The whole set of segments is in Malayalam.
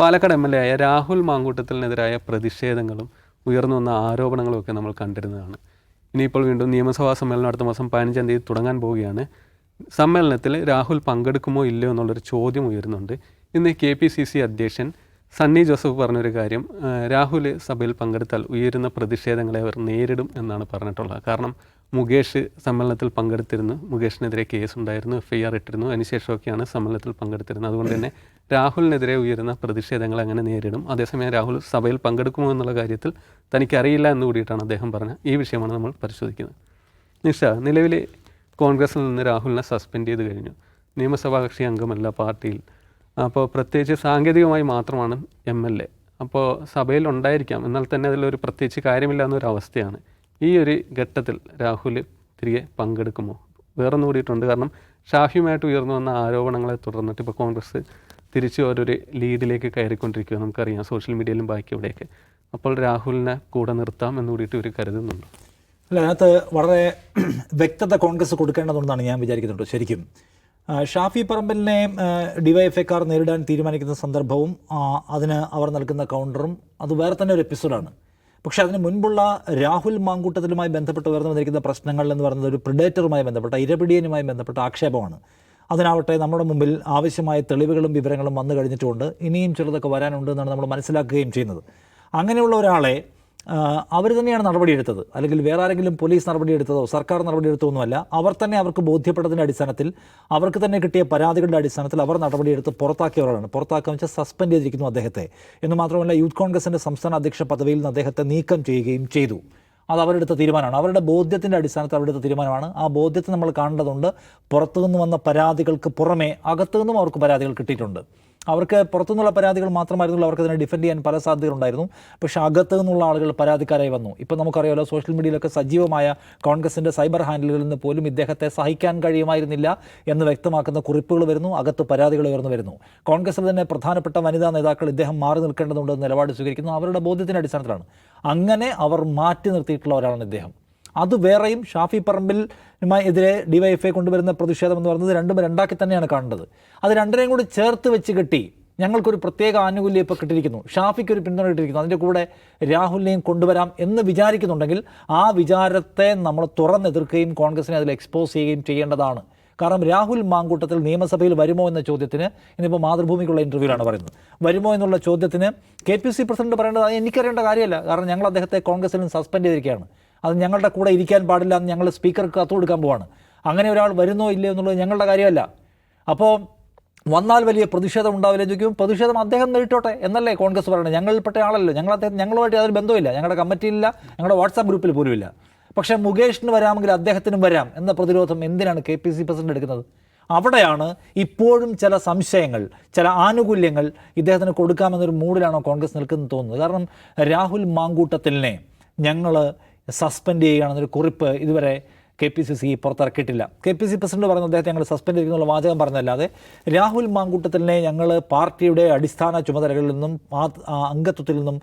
പാലക്കാട് എം എൽ എ ആയ രാഹുൽ മാങ്കൂട്ടത്തിനെതിരായ പ്രതിഷേധങ്ങളും ഉയർന്നു വന്ന ആരോപണങ്ങളും ഒക്കെ നമ്മൾ കണ്ടിരുന്നതാണ്. ഇനിയിപ്പോൾ വീണ്ടും നിയമസഭാ സമ്മേളനം അടുത്ത മാസം പതിനഞ്ചാം തീയതി തുടങ്ങാൻ പോവുകയാണ്. സമ്മേളനത്തിൽ രാഹുൽ പങ്കെടുക്കുമോ ഇല്ലയോ എന്നുള്ളൊരു ചോദ്യം ഉയരുന്നുണ്ട്. ഇന്ന് കെ പി സി സി അധ്യക്ഷൻ സണ്ണി ജോസഫ് പറഞ്ഞൊരു കാര്യം രാഹുൽ സഭയിൽ പങ്കെടുത്താൽ ഉയരുന്ന പ്രതിഷേധങ്ങളെ അവർ നേരിടും എന്നാണ് പറഞ്ഞിട്ടുള്ളത്. കാരണം മുകേഷ് സമ്മേളനത്തിൽ പങ്കെടുത്തിരുന്നു. മുകേഷിനെതിരെ കേസ് ഉണ്ടായിരുന്നു എഫ് ഐ ആർ ഇട്ടിരുന്നു. അതിനുശേഷമൊക്കെയാണ് സമ്മേളനത്തിൽ പങ്കെടുത്തിരുന്നത്. അതുകൊണ്ട് തന്നെ രാഹുലിനെതിരെ ഉയരുന്ന പ്രതിഷേധങ്ങൾ അങ്ങനെ നേരിടും? അതേസമയം രാഹുൽ സഭയിൽ പങ്കെടുക്കുമോ എന്നുള്ള കാര്യത്തിൽ തനിക്കറിയില്ല എന്ന് കൂടിയിട്ടാണ് അദ്ദേഹം പറഞ്ഞത്. ഈ വിഷയമാണ് നമ്മൾ പരിശോധിക്കുന്നത്. നിഷ നിലവിൽ കോൺഗ്രസിൽ നിന്ന് രാഹുലിനെ സസ്പെൻഡ് ചെയ്ത് കഴിഞ്ഞു. നിയമസഭാ കക്ഷി അംഗമല്ല പാർട്ടിയിൽ. അപ്പോൾ പ്രത്യേകിച്ച് സാങ്കേതികമായി മാത്രമാണ് എം എൽ എ. അപ്പോൾ സഭയിൽ ഉണ്ടായിരിക്കാം. എന്നാൽ തന്നെ അതിലൊരു പ്രത്യേകിച്ച് കാര്യമില്ല എന്നൊരു അവസ്ഥയാണ് ഈ ഒരു ഘട്ടത്തിൽ രാഹുൽ തിരികെ പങ്കെടുക്കുമോ? വേറൊന്നും കൂടിയിട്ടുണ്ട്. കാരണം ഷാഫിയുമായിട്ട് ഉയർന്നു വന്ന ആരോപണങ്ങളെ തുടർന്നിട്ട് ഇപ്പോൾ കോൺഗ്രസ് തിരിച്ച് ഓരോരു ലീഡിലേക്ക് കയറിക്കൊണ്ടിരിക്കുക നമുക്കറിയാം. സോഷ്യൽ മീഡിയയിലും ബാക്കി ഇവിടെയൊക്കെ അപ്പോൾ രാഹുലിനെ കൂടെ നിർത്താം എന്ന് കൂടിയിട്ട് ഇവർ കരുതുന്നുണ്ട്. അല്ല അതിനകത്ത് വളരെ വ്യക്തത കോൺഗ്രസ് കൊടുക്കേണ്ടതുണ്ടെന്നാണ് ഞാൻ വിചാരിക്കുന്നുണ്ട് ശരിക്കും. ഷാഫി പറമ്പലിനെ ഡിവൈഎഫ്ഐക്കാർ നേരിടാൻ തീരുമാനിക്കുന്ന സന്ദർഭവും അതിന് അവർ നൽകുന്ന കൗണ്ടറും അത് വേറെ തന്നെ ഒരു എപ്പിസോഡാണ് പക്ഷേ അതിന് മുൻപുള്ള രാഹുൽ മാങ്കൂട്ടത്തിലുമായി ബന്ധപ്പെട്ട് ഉയർന്നു വന്നിരിക്കുന്ന പ്രശ്നങ്ങൾ എന്ന് പറയുന്നത് ഒരു പ്രിഡേറ്ററുമായി ബന്ധപ്പെട്ട ഇരപിടിയനുമായി ബന്ധപ്പെട്ട ആക്ഷേപമാണ്. അതിനാവട്ടെ നമ്മുടെ മുമ്പിൽ ആവശ്യമായ തെളിവുകളും വിവരങ്ങളും വന്നു കഴിഞ്ഞിട്ടുണ്ട്. ഇനിയും ചിലതൊക്കെ വരാനുണ്ട് എന്നാണ് നമ്മൾ മനസ്സിലാക്കുകയും ചെയ്യുന്നത്. അങ്ങനെയുള്ള ഒരാളെ അവർ തന്നെയാണ് നടപടിയെടുത്തത്. അല്ലെങ്കിൽ വേറെ ആരെങ്കിലും പോലീസ് നടപടിയെടുത്തതോ സർക്കാർ നടപടിയെടുത്തോ ഒന്നുമല്ല അവർ തന്നെ അവർക്ക് ബോധ്യപ്പെട്ടതിന്റെ അടിസ്ഥാനത്തിൽ അവർക്ക് തന്നെ കിട്ടിയ പരാതികളുടെ അടിസ്ഥാനത്തിൽ അവർ നടപടിയെടുത്ത് പുറത്താക്കിയവരാണ് പുറത്താക്കുക വെച്ചാൽ സസ്പെൻഡ് ചെയ്തിരിക്കുന്നു അദ്ദേഹത്തെ. എന്ന് മാത്രമല്ല യൂത്ത് കോൺഗ്രസിന്റെ സംസ്ഥാന അധ്യക്ഷ പദവിയിൽ നിന്ന് അദ്ദേഹത്തെ നീക്കം ചെയ്യുകയും ചെയ്തു. അത് അവരെടുത്ത തീരുമാനമാണ്. അവരുടെ ബോധ്യത്തിന്റെ അടിസ്ഥാനത്തിൽ അവരെടുത്ത തീരുമാനമാണ്. ആ ബോധ്യത്തെ നമ്മൾ കാണേണ്ടതുണ്ട്. പുറത്തുനിന്ന് വന്ന പരാതികൾക്ക് പുറമേ അകത്തുനിന്നും അവർക്ക് പരാതികൾ കിട്ടിയിട്ടുണ്ട്. അവർക്ക് പുറത്തുനിന്നുള്ള പരാതികൾ മാത്രമായിരുന്നുള്ളൂ അവർക്ക് അതിനെ ഡിഫെൻഡ് ചെയ്യാൻ പല സാധ്യതകളുണ്ടായിരുന്നു. പക്ഷേ അകത്തു നിന്നുള്ള ആളുകൾ പരാതിക്കാരായി വന്നു. ഇപ്പോൾ നമുക്കറിയാമല്ലോ സോഷ്യൽ മീഡിയയിലൊക്കെ സജീവമായ കോൺഗ്രസിന്റെ സൈബർ ഹാൻഡിലുകളിൽ നിന്ന് പോലും ഇദ്ദേഹത്തെ സഹിക്കാൻ കഴിയുമായിരുന്നില്ല എന്ന് വ്യക്തമാക്കുന്ന കുറിപ്പുകൾ വരുന്നു അകത്ത് പരാതികൾ ഉയർന്നു വരുന്നു. കോൺഗ്രസിൽ തന്നെ പ്രധാനപ്പെട്ട വനിതാ നേതാക്കൾ ഇദ്ദേഹം മാറി നിൽക്കേണ്ടതുണ്ടെന്ന് നിലപാട് സ്വീകരിക്കുന്നു. അവരുടെ ബോധ്യത്തിന്റെ അടിസ്ഥാനത്തിലാണ്. അങ്ങനെ അവർ മാറ്റി നിർത്തിയിട്ടുള്ള ഒരാളാണ് ഇദ്ദേഹം. അത് വേറെയും ഷാഫി പറമ്പിൽ എതിരെ ഡിവൈഎഫ്ഐ കൊണ്ടുവരുന്ന പ്രതിഷേധം എന്ന് പറയുന്നത് രണ്ടും രണ്ടാക്കി തന്നെയാണ് കാണേണ്ടത്. അത് രണ്ടിനെയും കൂടി ചേർത്ത് വെച്ച് കെട്ടി ഞങ്ങൾക്കൊരു പ്രത്യേക ആനുകൂല്യം ഇപ്പോൾ കിട്ടിയിരിക്കുന്നു. ഷാഫിക്ക് ഒരു പിന്തുണ കിട്ടിയിരിക്കുന്നു. അതിന്റെ കൂടെ രാഹുലിനെയും കൊണ്ടുവരാം എന്ന് വിചാരിക്കുന്നുണ്ടെങ്കിൽ ആ വിചാരത്തെ നമ്മൾ തുറന്നെതിർക്കുകയും കോൺഗ്രസിനെ അതിൽ എക്സ്പോസ് ചെയ്യുകയും ചെയ്യേണ്ടതാണ്. കാരണം രാഹുൽ മാങ്കൂട്ടത്തിൽ നിയമസഭയിൽ വരുമോ എന്ന ചോദ്യത്തിന് ഇന്നിപ്പോൾ മാതൃഭൂമിക്കുള്ള ഇന്റർവ്യൂലാണ് പറയുന്നത്. വരുമോ എന്നുള്ള ചോദ്യത്തിന് കെ പി സി പ്രസിഡന്റ് പറയേണ്ടത് എനിക്കറിയേണ്ട കാര്യമല്ല. കാരണം ഞങ്ങൾ അദ്ദേഹത്തെ കോൺഗ്രസിൽ നിന്ന് സസ്പെൻഡ് ചെയ്തിരിക്കുകയാണ്. അത് ഞങ്ങളുടെ കൂടെ ഇരിക്കാൻ പാടില്ല എന്ന് ഞങ്ങൾ സ്പീക്കർക്ക് കത്ത് കൊടുക്കാൻ പോവാണ്. അങ്ങനെ ഒരാൾ വരുന്നോ ഇല്ലയോ എന്നുള്ളത് ഞങ്ങളുടെ കാര്യമല്ല. അപ്പോൾ വന്നാൽ വലിയ പ്രതിഷേധം ഉണ്ടാവില്ല ചോദിക്കും പ്രതിഷേധം അദ്ദേഹം നേരിട്ടോട്ടെ എന്നല്ലേ കോൺഗ്രസ് പറയുന്നത് ഞങ്ങളിൽപ്പെട്ട ആളല്ലോ. ഞങ്ങൾ അദ്ദേഹം ഞങ്ങളുമായിട്ട് യാതൊരു ബന്ധമില്ല ഞങ്ങളുടെ കമ്മിറ്റിയില്ല ഞങ്ങളുടെ വാട്സാപ്പ് ഗ്രൂപ്പിൽ പോലും ഇല്ല പക്ഷേ മുകേഷിന് വരാമെങ്കിൽ അദ്ദേഹത്തിനും വരാം എന്ന പ്രതിരോധം എന്തിനാണ് കെ പി സി പ്രസിഡന്റ് എടുക്കുന്നത്? അവിടെയാണ് ഇപ്പോഴും ചില സംശയങ്ങൾ ചില ആനുകൂല്യങ്ങൾ ഇദ്ദേഹത്തിന് കൊടുക്കാമെന്നൊരു മൂഡിലാണോ കോൺഗ്രസ് നിൽക്കുന്നത് തോന്നുന്നത്? കാരണം രാഹുൽ മാങ്കൂട്ടത്തിലിനെ ഞങ്ങൾ സസ്പെൻഡ് ചെയ്യുകയാണെന്നൊരു കുറിപ്പ് ഇതുവരെ കെ പി സി സി പുറത്തിറക്കിയിട്ടില്ല. കെ പി സി പ്രസിഡന്റ് പറഞ്ഞ അദ്ദേഹത്തെ ഞങ്ങൾ സസ്പെൻഡ് ചെയ്തിരിക്കുന്നുള്ള വാചകം പറഞ്ഞല്ലാതെ രാഹുൽ മാങ്കൂട്ടത്തിലിനെ ഞങ്ങൾ പാർട്ടിയുടെ അടിസ്ഥാന ചുമതലകളിൽ നിന്നും അംഗത്വത്തിൽ നിന്നും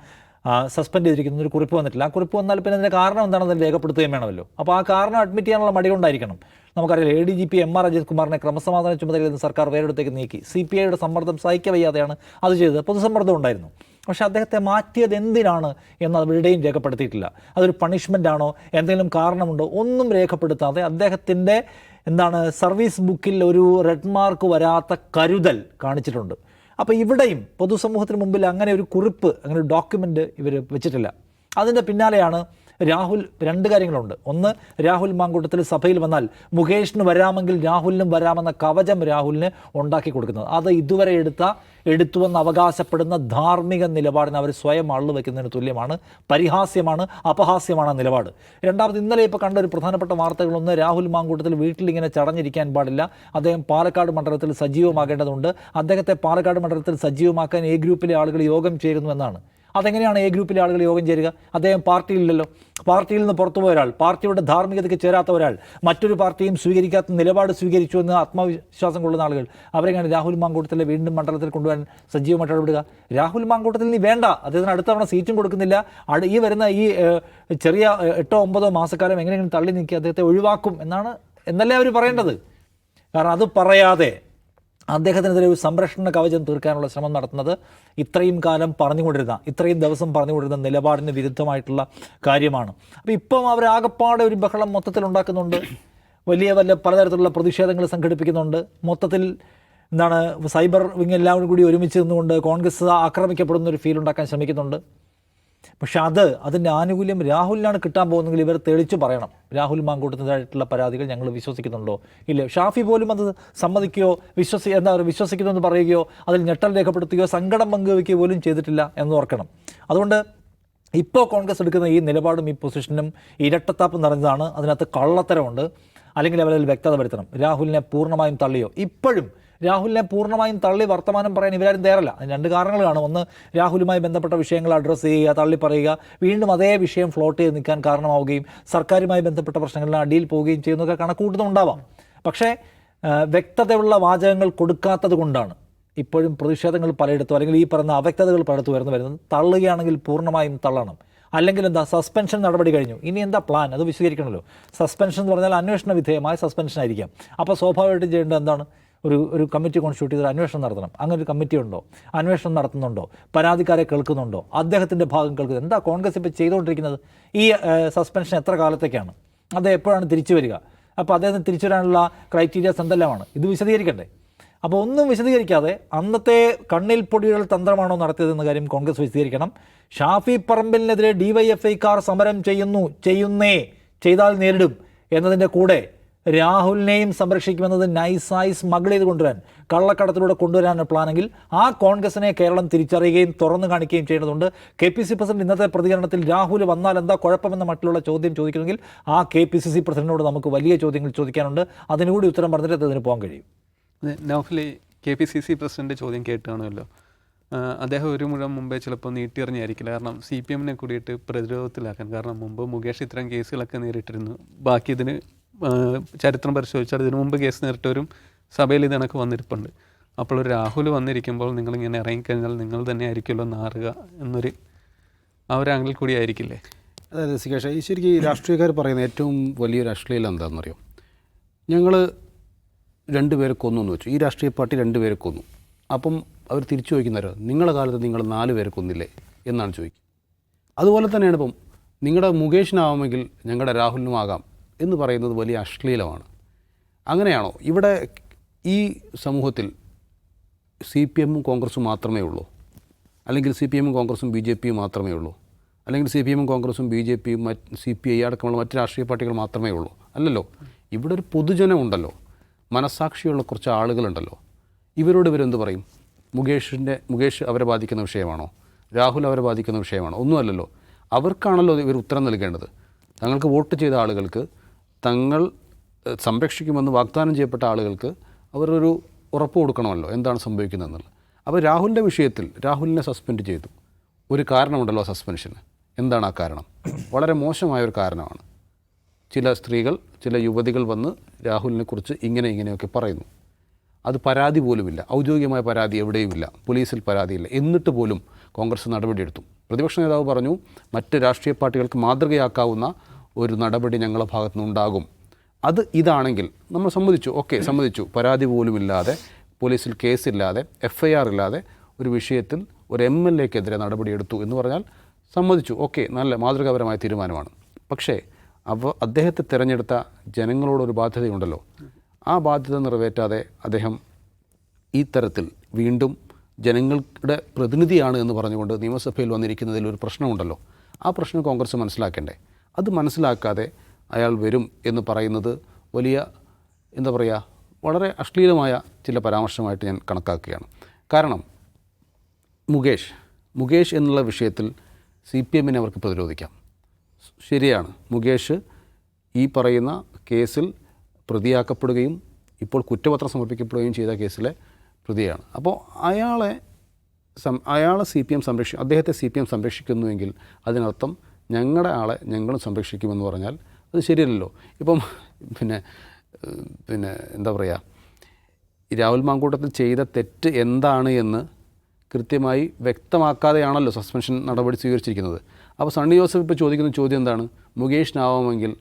സസ്പെൻഡ് ചെയ്തിരിക്കുന്ന ഒരു കുറിപ്പ് വന്നിട്ടില്ല. ആ കുറിപ്പ് വന്നാൽ പിന്നെ അതിന്റെ കാരണം എന്താണെന്ന് രേഖപ്പെടുത്തുകയും വേണമല്ലോ. അപ്പോൾ ആ കാരണം അഡ്മിറ്റ് ചെയ്യാനുള്ള മടി കൊണ്ടായിരിക്കണം. നമുക്കറിയാം A D G P M R Ajith കുമാറിനെ ക്രമസമാധാന ചുമതലയിൽ നിന്ന് സർക്കാർ വേറെടുത്തേക്ക് നീക്കി. സി പി ഐയുടെ സമ്മർദ്ദം സഹിക്കവയ്യാതെയാണ് അത് ചെയ്തത്. പൊതുസമ്മർദ്ദം ഉണ്ടായിരുന്നു. പക്ഷേ അദ്ദേഹത്തെ മാറ്റിയത് എന്തിനാണ് എന്ന് അവരുടെയും രേഖപ്പെടുത്തിയിട്ടില്ല. അതൊരു പണിഷ്മെന്റ് ആണോ? എന്തെങ്കിലും കാരണമുണ്ടോ? ഒന്നും രേഖപ്പെടുത്താതെ അദ്ദേഹത്തിന്റെ എന്താണ് സർവീസ് ബുക്കിൽ ഒരു റെഡ് മാർക്ക് വരാത്ത കരുതൽ കാണിച്ചിട്ടുണ്ട്. അപ്പോൾ ഇവിടെയും പൊതുസമൂഹത്തിന് മുമ്പിൽ അങ്ങനെ ഒരു കുറിപ്പ് അങ്ങനെ ഒരു ഡോക്യുമെന്റ് ഇവർ വെച്ചിട്ടില്ല. അതിന്റെ പിന്നാലെയാണ് രാഹുൽ രണ്ട് കാര്യങ്ങളുണ്ട്. ഒന്ന് രാഹുൽ മാങ്കൂട്ടത്തിൽ സഭയിൽ വന്നാൽ മുകേഷിന് വരാമെങ്കിൽ രാഹുലിനും വരാമെന്ന കവചം രാഹുലിന് ഉണ്ടാക്കി കൊടുക്കുന്നത്. അത് ഇതുവരെ എടുത്ത എടുത്തുവെന്ന് അവകാശപ്പെടുന്ന ധാർമ്മിക നിലപാടിന് അവർ സ്വയം അള്ളു വയ്ക്കുന്നതിന് തുല്യമാണ്. പരിഹാസ്യമാണ് അപഹാസ്യമാണ് ആ നിലപാട്. രണ്ടാമത് ഇന്നലെ ഇപ്പോൾ കണ്ട ഒരു പ്രധാനപ്പെട്ട വാർത്തകളൊന്ന് രാഹുൽ മാങ്കൂട്ടത്തിൽ വീട്ടിൽ ഇങ്ങനെ ചടഞ്ഞിരിക്കാൻ പാടില്ല. അദ്ദേഹം പാലക്കാട് മണ്ഡലത്തിൽ സജീവമാകേണ്ടതുണ്ട്. അദ്ദേഹത്തെ പാലക്കാട് മണ്ഡലത്തിൽ സജീവമാക്കാൻ എ ഗ്രൂപ്പിലെ ആളുകൾ യോഗം ചേരുന്നു എന്നാണ്. അതെങ്ങനെയാണ് എ ഗ്രൂപ്പിലെ ആളുകൾ യോഗം ചേരുക? അദ്ദേഹം പാർട്ടിയിലില്ലല്ലോ. പാർട്ടിയിൽ നിന്ന് പുറത്തുപോയ ഒരാൾ പാർട്ടിയുടെ ധാർമ്മികതയ്ക്ക് ചേരാത്ത ഒരാൾ മറ്റൊരു പാർട്ടിയും സ്വീകരിക്കാത്ത നിലപാട് സ്വീകരിച്ചു എന്ന് ആത്മവിശ്വാസം കൊള്ളുന്ന ആളുകൾ അവരെങ്ങനെ രാഹുൽ മാങ്കൂട്ടത്തിലെ വീണ്ടും മണ്ഡലത്തിൽ കൊണ്ടുവരാൻ സജീവമായിട്ട് ഇടപെടുക? രാഹുൽ മാങ്കൂട്ടത്തിൽ നീ വേണ്ട. അദ്ദേഹത്തിന് അടുത്ത തവണ സീറ്റും കൊടുക്കുന്നില്ല. ഈ വരുന്ന ഈ ചെറിയ എട്ടോ ഒമ്പതോ മാസക്കാലം എങ്ങനെയെങ്കിലും തള്ളി നീക്കി അദ്ദേഹത്തെ ഒഴിവാക്കും എന്നാണ് എന്നല്ലേ അവർ പറയേണ്ടത്? കാരണം അത് പറയാതെ അദ്ദേഹത്തിനെതിരെ ഒരു സംരക്ഷണ കവചം തീർക്കാനുള്ള ശ്രമം നടത്തുന്നത് ഇത്രയും കാലം പറഞ്ഞുകൊണ്ടിരുന്ന ഇത്രയും ദിവസം പറഞ്ഞുകൊണ്ടിരുന്ന നിലപാടിന് വിരുദ്ധമായിട്ടുള്ള കാര്യമാണ്. അപ്പോൾ ഇപ്പം അവർ ആകപ്പാടെ ഒരു ബഹളം മൊത്തത്തിൽ ഉണ്ടാക്കുന്നുണ്ട്. വലിയ വല്ല പലതരത്തിലുള്ള പ്രതിഷേധങ്ങൾ സംഘടിപ്പിക്കുന്നുണ്ട്. മൊത്തത്തിൽ എന്താണ് സൈബർ വിങ് എല്ലാവരും കൂടി ഒരുമിച്ച് നിന്നുകൊണ്ട് കോൺഗ്രസ് ആക്രമിക്കപ്പെടുന്ന ഒരു ഫീൽ ഉണ്ടാക്കാൻ ശ്രമിക്കുന്നുണ്ട്. പക്ഷെ അത് അതിന്റെ ആനുകൂല്യം രാഹുലിനാണ് കിട്ടാൻ പോകുന്നെങ്കിൽ ഇവർ തെളിച്ചു പറയണം. രാഹുൽ മാങ്കൂട്ടത്തിനായിട്ടുള്ള പരാതികൾ ഞങ്ങൾ വിശ്വസിക്കുന്നുണ്ടോ? ഇല്ല. ഷാഫി പോലും അത് സമ്മതിക്കുകയോ വിശ്വസി എന്താ പറയുക വിശ്വസിക്കുന്നു എന്ന് പറയുകയോ അതിൽ ഞെട്ടൽ രേഖപ്പെടുത്തുകയോ സങ്കടം പങ്കുവയ്ക്കുകയോ പോലും ചെയ്തിട്ടില്ല എന്ന് ഓർക്കണം. അതുകൊണ്ട് ഇപ്പോൾ കോൺഗ്രസ് എടുക്കുന്ന ഈ നിലപാടും ഈ പൊസിഷനും ഇരട്ടത്താപ്പ് നിറഞ്ഞതാണ്. അതിനകത്ത് കള്ളത്തരമുണ്ട്. അല്ലെങ്കിൽ അവരിൽ വ്യക്തത വരുത്തണം. രാഹുലിനെ പൂർണമായും തള്ളിയോ? ഇപ്പോഴും രാഹുലിനെ പൂർണമായും തള്ളി വർത്തമാനം പറയാൻ ഇവരാരും തയ്യാറല്ല. അതിന് രണ്ട് കാരണങ്ങൾ കാണും. ഒന്ന് രാഹുലുമായി ബന്ധപ്പെട്ട വിഷയങ്ങൾ അഡ്രസ്സ് ചെയ്യുക തള്ളി പറയുക. വീണ്ടും അതേ വിഷയം ഫ്ലോട്ട് ചെയ്ത് നിൽക്കാൻ കാരണമാവുകയും സർക്കാരുമായി ബന്ധപ്പെട്ട പ്രശ്നങ്ങളിൽ അടിയിൽ പോവുകയും ചെയ്യുന്നതൊക്കെ കണക്കൂട്ടുന്നുണ്ടാവാം പക്ഷേ വ്യക്തതയുള്ള വാചകങ്ങൾ കൊടുക്കാത്തത് കൊണ്ടാണ് ഇപ്പോഴും പ്രതിഷേധങ്ങൾ പലയിടത്തും അല്ലെങ്കിൽ ഈ പറയുന്ന അവ്യക്തതകൾ പലയിടത്തും ഉയർന്നു വരുന്നത്. തള്ളുകയാണെങ്കിൽ പൂർണമായും തള്ളണം. അല്ലെങ്കിൽ എന്താ സസ്പെൻഷൻ നടപടി കഴിഞ്ഞു. ഇനി എന്താ പ്ലാൻ അത് വിശദീകരിക്കണമല്ലോ. സസ്പെൻഷൻ എന്ന് പറഞ്ഞാൽ അന്വേഷണ വിധേയമായ സസ്പെൻഷൻ ആയിരിക്കാം. അപ്പോൾ സ്വാഭാവികമായിട്ടും ചെയ്യേണ്ടത് എന്താണ്? ഒരു ഒരു കമ്മിറ്റി കോൺസ്റ്റിറ്റ്യൂട്ട് ചെയ്ത് അന്വേഷണം നടത്തണം. അങ്ങനെ ഒരു കമ്മിറ്റി ഉണ്ടോ? അന്വേഷണം നടത്തുന്നുണ്ടോ? പരാതിക്കാരെ കേൾക്കുന്നുണ്ടോ? അദ്ദേഹത്തിന്റെ ഭാഗം കേൾക്കുന്നത് എന്താ കോൺഗ്രസ് ഇപ്പോൾ ചെയ്തുകൊണ്ടിരിക്കുന്നത്? ഈ സസ്പെൻഷൻ എത്ര കാലത്തേക്കാണ്? അത് എപ്പോഴാണ് തിരിച്ചു വരിക? അപ്പോൾ അദ്ദേഹത്തിന് തിരിച്ചു വരാനുള്ള ക്രൈറ്റീരിയാസ് എന്തെല്ലാമാണ്? ഇത് വിശദീകരിക്കണ്ടേ? അപ്പോൾ ഒന്നും വിശദീകരിക്കാതെ അന്നത്തെ കണ്ണിൽ പൊടികൾ തന്ത്രമാണോ നടത്തിയതെന്ന കാര്യം കോൺഗ്രസ് വിശദീകരിക്കണം. ഷാഫി പറമ്പിലിനെതിരെ ഡിവൈഎഫ്ഐക്കാർ സമരം ചെയ്യുന്നു ചെയ്യുന്നേ ചെയ്താൽ നേരിടും എന്നതിന്റെ കൂടെ രാഹുലിനെയും സംരക്ഷിക്കുമെന്നത് നൈസായി സ്മഗിൾ ചെയ്ത് കൊണ്ടുവരാൻ കള്ളക്കടത്തിലൂടെ കൊണ്ടുവരാനാണ് പ്ലാനെങ്കിൽ ആ കോൺഗ്രസിനെ കേരളം തിരിച്ചറിയുകയും തുറന്നു കാണിക്കുകയും ചെയ്യേണ്ടതുണ്ട്. കെ പി സി പ്രസിഡന്റ് ഇന്നത്തെ പ്രതികരണത്തിൽ രാഹുൽ വന്നാൽ എന്താ കുഴപ്പമെന്ന മട്ടിലുള്ള ചോദ്യം ചോദിക്കുന്നെങ്കിൽ ആ കെ പി സി സി പ്രസിഡന്റിനോട് നമുക്ക് വലിയ ചോദ്യങ്ങൾ ചോദിക്കാനുണ്ട്. അതിനുകൂടി ഉത്തരം പറഞ്ഞിട്ട് അതിന് പോകാൻ കഴിയും. നൗഫലി K P C C president ചോദ്യം കേട്ടാണല്ലോ. അദ്ദേഹം ഒരു മുഴം മുമ്പേ ചിലപ്പോൾ നീട്ടിയെറിഞ്ഞായിരിക്കില്ല. കാരണം സി പി എമ്മിനെ കൂടിയിട്ട് പ്രതിരോധത്തിലാക്കാൻ. കാരണം മുമ്പ് മുകേഷ് ഇത്തരം കേസുകളൊക്കെ നേരിട്ടിരുന്നു. ബാക്കി ഇതിന് ചരിത്രം പരിശോധിച്ചാൽ ഇതിനു മുമ്പ് കേസ് നേരിട്ടവരും സഭയിൽ ഇതിനൊക്കെ വന്നിരിപ്പുണ്ട്. അപ്പോൾ ഒരു രാഹുൽ വന്നിരിക്കുമ്പോൾ നിങ്ങളിങ്ങനെ ഇറങ്ങിക്കഴിഞ്ഞാൽ നിങ്ങൾ തന്നെ ആയിരിക്കുമല്ലോ നാറുക എന്നൊരു ആ ഒരു ആംഗിൾ കൂടി ആയിരിക്കില്ലേ? അതായത് സികേഷ ഈ ശരിക്കും ഈ രാഷ്ട്രീയക്കാർ പറയുന്ന ഏറ്റവും വലിയൊരു അശ്ലീലം എന്താണെന്നറിയോ? ഞങ്ങൾ രണ്ടുപേരെ കൊന്നു എന്ന് വെച്ചു. ഈ രാഷ്ട്രീയ പാർട്ടി രണ്ടുപേരെ കൊന്നു. അപ്പം അവർ തിരിച്ചു ചോദിക്കുന്നവരോ നിങ്ങളുടെ കാലത്ത് നിങ്ങൾ നാല് പേരെ കൊന്നില്ലേ? എന്നാണ് ചോദിക്കുക. അതുപോലെ തന്നെയാണ് ഇപ്പം നിങ്ങളുടെ മുകേഷിനാവാമെങ്കിൽ ഞങ്ങളുടെ രാഹുലിനും ആകാം. എന്ന് പറയുന്നത് വലിയ അശ്ലീലമാണ്. അങ്ങനെയാണോ? ഇവിടെ ഈ സമൂഹത്തിൽ സി പി എമ്മും കോൺഗ്രസും മാത്രമേ ഉള്ളൂ? അല്ലെങ്കിൽ സി പി എമ്മും കോൺഗ്രസും ബി ജെ പിയും മാത്രമേ ഉള്ളൂ? അല്ലെങ്കിൽ സി പി എമ്മും കോൺഗ്രസും ബി ജെ പിയും മറ്റ് സി പി ഐ അടക്കമുള്ള മറ്റ് രാഷ്ട്രീയ പാർട്ടികൾ മാത്രമേ ഉള്ളൂ? അല്ലല്ലോ. ഇവിടെ ഒരു പൊതുജനമുണ്ടല്ലോ മനസാക്ഷിയുള്ള കുറച്ച് ആളുകളുണ്ടല്ലോ. ഇവരോട് ഇവരെന്ത് പറയും? മുകേഷിന്റെ മുകേഷ് അവരെ ബാധിക്കുന്ന വിഷയമാണോ? രാഹുൽ അവരെ ബാധിക്കുന്ന വിഷയമാണോ? ഒന്നുമല്ലല്ലോ. അവർക്കാണല്ലോ ഇവർ ഉത്തരം നൽകേണ്ടത്. തങ്ങൾക്ക് വോട്ട് ചെയ്ത ആളുകൾക്ക് തങ്ങൾ സംരക്ഷിക്കുമെന്ന് വാഗ്ദാനം ചെയ്യപ്പെട്ട ആളുകൾക്ക് അവരൊരു ഉറപ്പ് കൊടുക്കണമല്ലോ എന്താണ് സംഭവിക്കുന്നതെന്നുള്ളത്. അപ്പോൾ രാഹുലിന്റെ വിഷയത്തിൽ രാഹുലിനെ സസ്പെൻഡ് ചെയ്തു. ഒരു കാരണമുണ്ടല്ലോ സസ്പെൻഷന്. എന്താണ് ആ കാരണം? വളരെ മോശമായ ഒരു കാരണമാണ്. ചില സ്ത്രീകൾ ചില യുവതികൾ വന്ന് രാഹുലിനെ കുറിച്ച് ഇങ്ങനെ ഇങ്ങനെയൊക്കെ പറയുന്നു. അത് പരാതി പോലുമില്ല. ഔദ്യോഗികമായ പരാതി എവിടെയുമില്ല. പോലീസിൽ പരാതിയില്ല. എന്നിട്ട് പോലും കോൺഗ്രസ് നടപടിയെടുത്തു. പ്രതിപക്ഷ നേതാവ് പറഞ്ഞു മറ്റ് രാഷ്ട്രീയ പാർട്ടികൾക്ക് മാതൃകയാക്കാവുന്ന ഒരു നടപടി ഞങ്ങളുടെ ഭാഗത്തു നിന്നുണ്ടാകും അത് ഇതാണെങ്കിൽ നമ്മൾ സമ്മതിച്ചു. ഓക്കെ സമ്മതിച്ചു. പരാതി പോലുമില്ലാതെ പോലീസിൽ കേസില്ലാതെ എഫ് ഐ ആർ ഇല്ലാതെ ഒരു വിഷയത്തിൽ ഒരു എം എൽ എക്കെതിരെ നടപടിയെടുത്തു എന്ന് പറഞ്ഞാൽ സമ്മതിച്ചു. ഓക്കെ നല്ല മാതൃകാപരമായ തീരുമാനമാണ്. പക്ഷേ അവ അദ്ദേഹത്തെ തിരഞ്ഞെടുത്ത ജനങ്ങളോടൊരു ബാധ്യതയുണ്ടല്ലോ. ആ ബാധ്യത നിറവേറ്റാതെ അദ്ദേഹം ഈ തരത്തിൽ വീണ്ടും ജനങ്ങളുടെ പ്രതിനിധിയാണ് എന്ന് പറഞ്ഞുകൊണ്ട് നിയമസഭയിൽ വന്നിരിക്കുന്നതിൽ ഒരു പ്രശ്നമുണ്ടല്ലോ. ആ പ്രശ്നം കോൺഗ്രസ് മനസ്സിലാക്കണ്ടേ? അത് മനസ്സിലാക്കാതെ അയാൾ വരും എന്ന് പറയുന്നത് വലിയ എന്താ പറയുക വളരെ അശ്ലീലമായ ചില പരാമർശമായിട്ട് ഞാൻ കണക്കാക്കുകയാണ്. കാരണം മുകേഷ് മുകേഷ് എന്നുള്ള വിഷയത്തിൽ സി പി എമ്മിനെ അവർക്ക് പ്രതിരോധിക്കാം. ശരിയാണ് മുകേഷ് ഈ പറയുന്ന കേസിൽ പ്രതിയാക്കപ്പെടുകയും ഇപ്പോൾ കുറ്റപത്രം സമർപ്പിക്കപ്പെടുകയും ചെയ്ത കേസിലെ പ്രതിയാണ്. അപ്പോൾ അയാളെ സം അയാളെ സി പി എം സംരക്ഷി അദ്ദേഹത്തെ സി പി എം സംരക്ഷിക്കുന്നുവെങ്കിൽ അതിനർത്ഥം ഞങ്ങളുടെ ആളെ ഞങ്ങളും സംരക്ഷിക്കുമെന്ന് പറഞ്ഞാൽ അത് ശരിയല്ലല്ലോ. ഇപ്പം പിന്നെ പിന്നെ എന്താ പറയുക രാഹുൽ മാങ്കൂട്ടത്തിൽ ചെയ്ത തെറ്റ് എന്താണ് എന്ന് കൃത്യമായി വ്യക്തമാക്കാതെയാണല്ലോ സസ്പെൻഷൻ നടപടി സ്വീകരിച്ചിരിക്കുന്നത്. അപ്പോൾ സണ്ണി ജോസഫ് ഇപ്പോൾ ചോദിക്കുന്ന ചോദ്യം എന്താണ്? മുകേഷിനാവാമെങ്കിൽ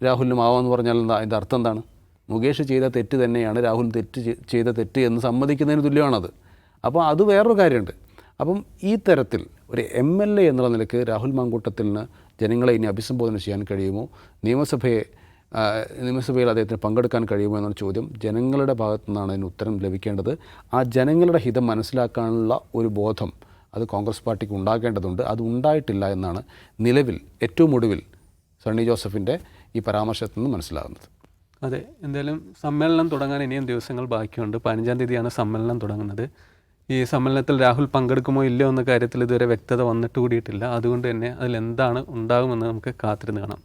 രാഹുലിനും ആവാമെന്ന് പറഞ്ഞാൽ എന്താ അതിന്റെ അർത്ഥം എന്താണ്? മുകേഷ് ചെയ്ത തെറ്റ് തന്നെയാണ് രാഹുൽ തെറ്റ് ചെയ്ത തെറ്റ് എന്ന് സമ്മതിക്കുന്നതിന് തുല്യമാണത്. അപ്പോൾ അത് വേറൊരു കാര്യമുണ്ട്. അപ്പം ഈ തരത്തിൽ ഒരു എം എൽ എ എന്നുള്ള നിലയ്ക്ക് രാഹുൽ മാങ്കൂട്ടത്തിന് ജനങ്ങളെ ഇനി അഭിസംബോധന ചെയ്യാൻ കഴിയുമോ? നിയമസഭയെ നിയമസഭയിൽ അദ്ദേഹത്തിന് പങ്കെടുക്കാൻ കഴിയുമോ എന്നൊരു ചോദ്യം ജനങ്ങളുടെ ഭാഗത്തു നിന്നാണ് അതിന് ഉത്തരം ലഭിക്കേണ്ടത്. ആ ജനങ്ങളുടെ ഹിതം മനസ്സിലാക്കാനുള്ള ഒരു ബോധം അത് കോൺഗ്രസ് പാർട്ടിക്ക് ഉണ്ടാകേണ്ടതുണ്ട്. അത് ഉണ്ടായിട്ടില്ല എന്നാണ് നിലവിൽ ഏറ്റവും ഒടുവിൽ സണ്ണി ജോസഫിന്റെ ഈ പരാമർശത്തിൽ നിന്ന് മനസ്സിലാകുന്നത്. അതെ എന്തായാലും സമ്മേളനം തുടങ്ങാൻ ഇനിയും ദിവസങ്ങൾ ബാക്കിയുണ്ട്. പതിനഞ്ചാം തീയതിയാണ് സമ്മേളനം തുടങ്ങുന്നത്. ഈ സമ്മേളനത്തിൽ രാഹുൽ പങ്കെടുക്കുമോ ഇല്ലയോ എന്ന കാര്യത്തിൽ ഇതുവരെ വ്യക്തത വന്നിട്ട് കൂടിയിട്ടില്ല. അതുകൊണ്ട് തന്നെ അതിൽ എന്താണ് ഉണ്ടാകുമെന്ന് നമുക്ക് കാത്തിരുന്ന് കാണാം.